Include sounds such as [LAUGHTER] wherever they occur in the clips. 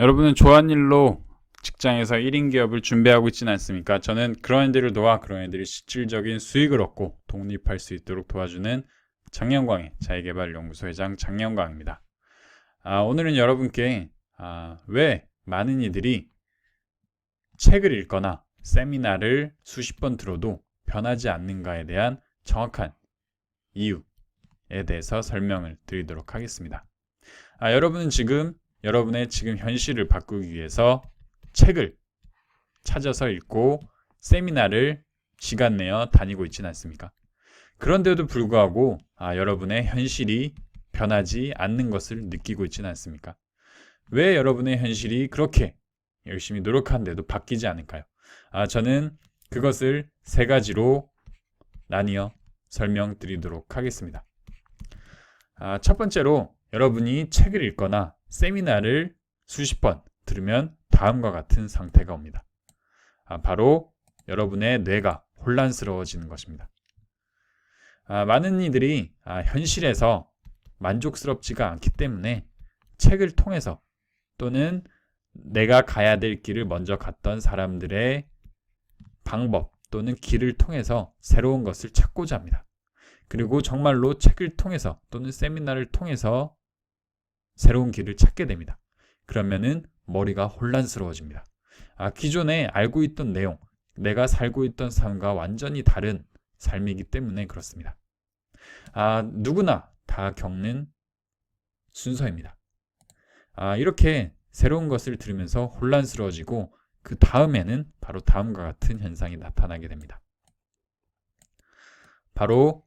여러분은 좋아하는 일로 직장에서 1인 기업을 준비하고 있지는 않습니까? 저는 그런 애들을 도와 그런 애들이 실질적인 수익을 얻고 독립할 수 있도록 도와주는 장영광의 자기개발연구소 회장 장영광입니다. 아, 오늘은 여러분께 아, 왜 많은 이들이 책을 읽거나 세미나를 수십 번 들어도 변하지 않는가에 대한 정확한 이유에 대해서 설명을 드리도록 하겠습니다. 아, 여러분은 지금 여러분의 지금 현실을 바꾸기 위해서 책을 찾아서 읽고 세미나를 시간 내어 다니고 있지는 않습니까? 그런데도 불구하고 아, 여러분의 현실이 변하지 않는 것을 느끼고 있지는 않습니까? 왜 여러분의 현실이 그렇게 열심히 노력하는데도 바뀌지 않을까요? 아, 저는 그것을 세 가지로 나뉘어 설명드리도록 하겠습니다. 아, 첫 번째로 여러분이 책을 읽거나 세미나를 수십 번 들으면 다음과 같은 상태가 옵니다. 아, 바로 여러분의 뇌가 혼란스러워지는 것입니다. 아, 많은 이들이 아, 현실에서 만족스럽지가 않기 때문에 책을 통해서 또는 내가 가야 될 길을 먼저 갔던 사람들의 방법 또는 길을 통해서 새로운 것을 찾고자 합니다. 그리고 정말로 책을 통해서 또는 세미나를 통해서 새로운 길을 찾게 됩니다. 그러면은 머리가 혼란스러워집니다. 아, 기존에 알고 있던 내용, 내가 살고 있던 삶과 완전히 다른 삶이기 때문에 그렇습니다. 아, 누구나 다 겪는 순서입니다. 아, 이렇게 새로운 것을 들으면서 혼란스러워지고 그 다음에는 바로 다음과 같은 현상이 나타나게 됩니다. 바로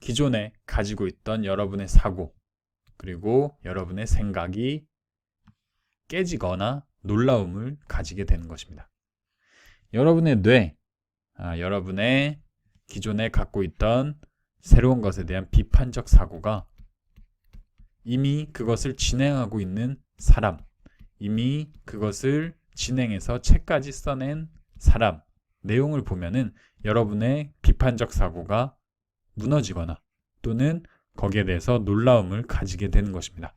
기존에 가지고 있던 여러분의 사고, 그리고 여러분의 생각이 깨지거나 놀라움을 가지게 되는 것입니다. 여러분의 뇌, 아, 여러분의 기존에 갖고 있던 새로운 것에 대한 비판적 사고가 이미 그것을 진행하고 있는 사람, 이미 그것을 진행해서 책까지 써낸 사람, 내용을 보면은 여러분의 비판적 사고가 무너지거나 또는 거기에 대해서 놀라움을 가지게 되는 것입니다.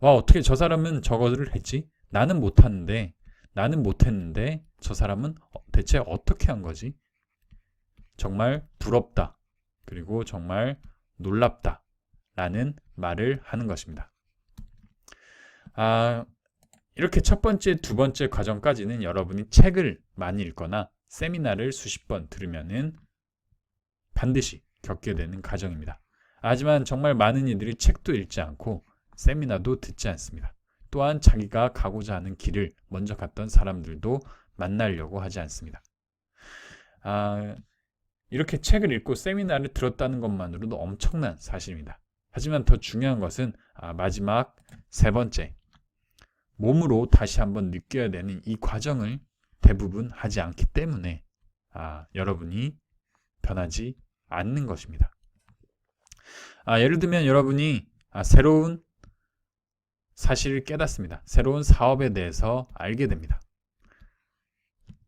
와, 어떻게 저 사람은 저거를 했지? 나는 못하는데, 나는 못했는데, 저 사람은 대체 어떻게 한 거지? 정말 부럽다. 그리고 정말 놀랍다. 라는 말을 하는 것입니다. 아, 이렇게 첫 번째, 두 번째 과정까지는 여러분이 책을 많이 읽거나 세미나를 수십 번 들으면은 반드시 겪게 되는 과정입니다. 하지만 정말 많은 이들이 책도 읽지 않고 세미나도 듣지 않습니다. 또한 자기가 가고자 하는 길을 먼저 갔던 사람들도 만나려고 하지 않습니다. 아, 이렇게 책을 읽고 세미나를 들었다는 것만으로도 엄청난 사실입니다. 하지만 더 중요한 것은 아, 마지막 세 번째, 몸으로 다시 한번 느껴야 되는 이 과정을 대부분 하지 않기 때문에 아, 여러분이 변하지 않는 것입니다. 아, 예를 들면 여러분이 아, 새로운 사실을 깨닫습니다. 새로운 사업에 대해서 알게 됩니다.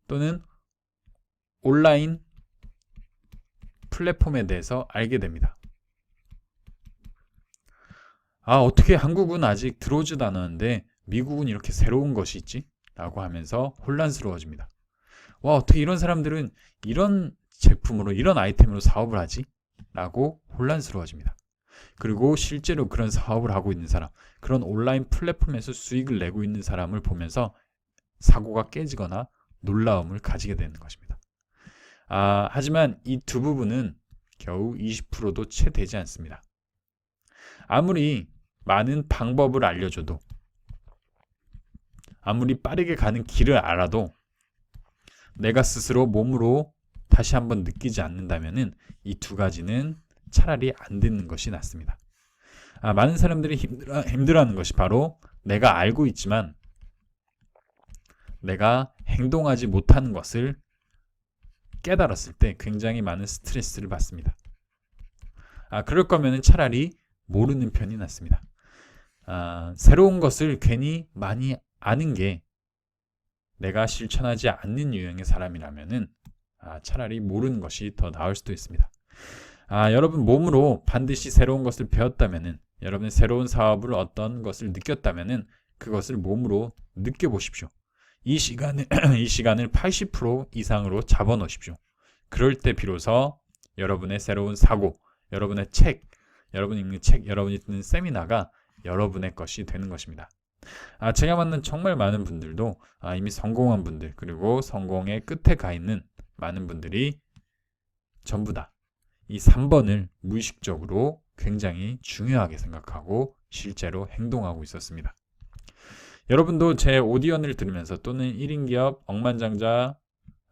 또는 온라인 플랫폼에 대해서 알게 됩니다. 아, 어떻게 한국은 아직 들어오지도 않았는데 미국은 이렇게 새로운 것이 있지? 라고 하면서 혼란스러워집니다. 와, 어떻게 이런 사람들은 이런 제품으로, 이런 아이템으로 사업을 하지? 라고 혼란스러워집니다. 그리고 실제로 그런 사업을 하고 있는 사람, 그런 온라인 플랫폼에서 수익을 내고 있는 사람을 보면서 사고가 깨지거나 놀라움을 가지게 되는 것입니다. 아, 하지만 이 두 부분은 겨우 20%도 채 되지 않습니다. 아무리 많은 방법을 알려줘도, 아무리 빠르게 가는 길을 알아도, 내가 스스로 몸으로 다시 한번 느끼지 않는다면은 이 두 가지는 차라리 안 듣는 것이 낫습니다. 아, 많은 사람들이 힘들어, 힘들어하는 것이 바로 내가 알고 있지만 내가 행동하지 못하는 것을 깨달았을 때 굉장히 많은 스트레스를 받습니다. 아, 그럴 거면 차라리 모르는 편이 낫습니다. 아, 새로운 것을 괜히 많이 아는 게 내가 실천하지 않는 유형의 사람이라면은 아, 차라리 모르는 것이 더 나을 수도 있습니다. 아, 여러분 몸으로 반드시 새로운 것을 배웠다면은 여러분의 새로운 사업을 어떤 것을 느꼈다면은 그것을 몸으로 느껴보십시오. 이 시간을, [CLEARS THROAT] 이 시간을 80% 이상으로 잡아 놓으십시오. 그럴 때 비로소 여러분의 새로운 사고, 여러분의 책, 여러분이 읽는 책, 여러분이 듣는 세미나가 여러분의 것이 되는 것입니다. 아, 제가 만난 정말 많은 분들도 아, 이미 성공한 분들, 그리고 성공의 끝에 가 있는 많은 분들이 전부 다 이 3번을 무의식적으로 굉장히 중요하게 생각하고 실제로 행동하고 있었습니다. 여러분도 제 오디언을 들으면서 또는 1인 기업 억만장자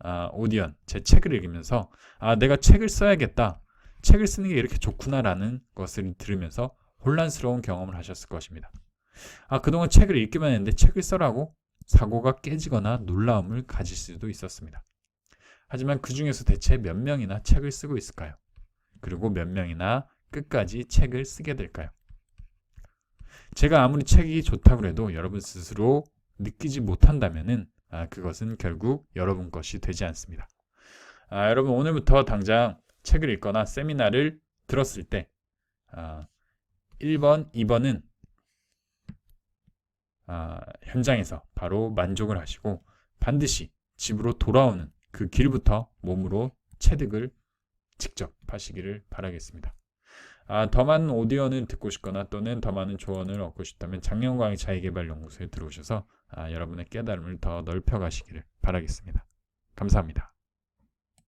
아, 오디언 제 책을 읽으면서 아 내가 책을 써야겠다 책을 쓰는 게 이렇게 좋구나라는 것을 들으면서 혼란스러운 경험을 하셨을 것입니다. 아 그동안 책을 읽기만 했는데 책을 써라고 사고가 깨지거나 놀라움을 가질 수도 있었습니다. 하지만 그 중에서 대체 몇 명이나 책을 쓰고 있을까요? 그리고 몇 명이나 끝까지 책을 쓰게 될까요? 제가 아무리 책이 좋다고 해도 여러분 스스로 느끼지 못한다면은 아, 그것은 결국 여러분 것이 되지 않습니다. 아, 여러분 오늘부터 당장 책을 읽거나 세미나를 들었을 때 아, 1번, 2번은 아, 현장에서 바로 만족을 하시고 반드시 집으로 돌아오는 그 길부터 몸으로 체득을 직접 하시기를 바라겠습니다. 아, 더 많은 오디오를 듣고 싶거나 또는 더 많은 조언을 얻고 싶다면 장영광의 자기개발연구소에 들어오셔서 아, 여러분의 깨달음을 더 넓혀 가시기를 바라겠습니다. 감사합니다.